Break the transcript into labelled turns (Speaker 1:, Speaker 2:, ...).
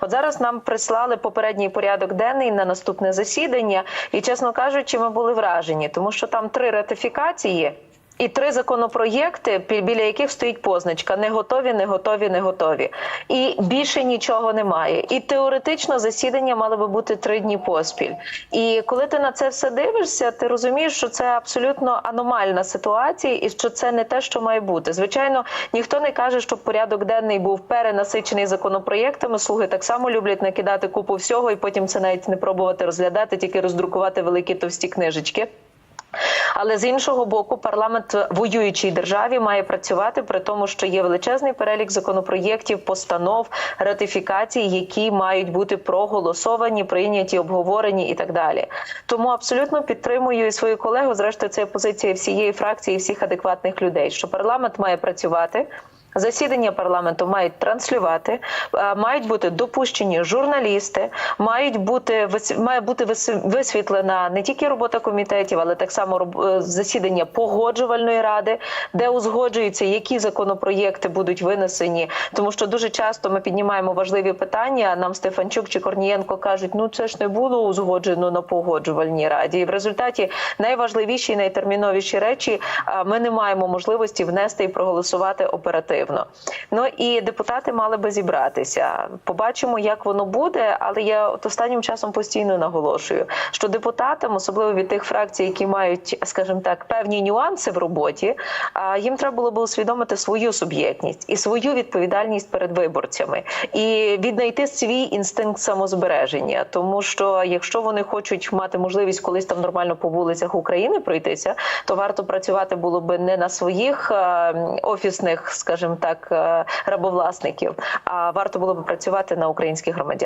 Speaker 1: От зараз нам прислали попередній порядок денний на наступне засідання, і чесно кажучи, ми були вражені, тому що там три ратифікації. І три законопроєкти, біля яких стоїть позначка не готові, не готові, не готові. І більше нічого немає. І теоретично засідання мало би бути три дні поспіль. І коли ти на це все дивишся, ти розумієш, що це абсолютно аномальна ситуація, і що це не те, що має бути. Звичайно, ніхто не каже, що порядок денний був перенасичений законопроєктами. Слуги так само люблять накидати купу всього, і потім це навіть не пробувати розглядати, тільки роздрукувати великі товсті книжечки. Але з іншого боку, парламент воюючій державі має працювати при тому, що є величезний перелік законопроєктів, постанов, ратифікацій, які мають бути проголосовані, прийняті, обговорені і так далі. Тому абсолютно підтримую і свою колегу. Зрештою, це позиція всієї фракції, і всіх адекватних людей, що парламент має працювати. Засідання парламенту мають транслювати, е, мають бути допущені журналісти, мають бути має бути вис- висвітлена не тільки робота комітетів, але так само е, засідання погоджувальної ради, де узгоджуються, які законопроєкти будуть винесені. Тому що дуже часто ми піднімаємо важливі питання. Нам Стефанчук чи Корнієнко кажуть, ну це ж не було узгоджено на погоджувальній раді. І в результаті найважливіші і найтерміновіші речі ми не маємо можливості внести і проголосувати оперативно. Ну і депутати мали би зібратися. Побачимо, як воно буде. Але я от останнім часом постійно наголошую, що депутатам, особливо від тих фракцій, які мають, скажімо так, певні нюанси в роботі, а, їм треба було би усвідомити свою суб'єктність і свою відповідальність перед виборцями, і віднайти свій інстинкт самозбереження. Тому що якщо вони хочуть мати можливість колись там нормально по вулицях України пройтися, то варто працювати було би не на своїх офісних, скажімо так, е, рабовласників, а варто було би працювати на українських громадян.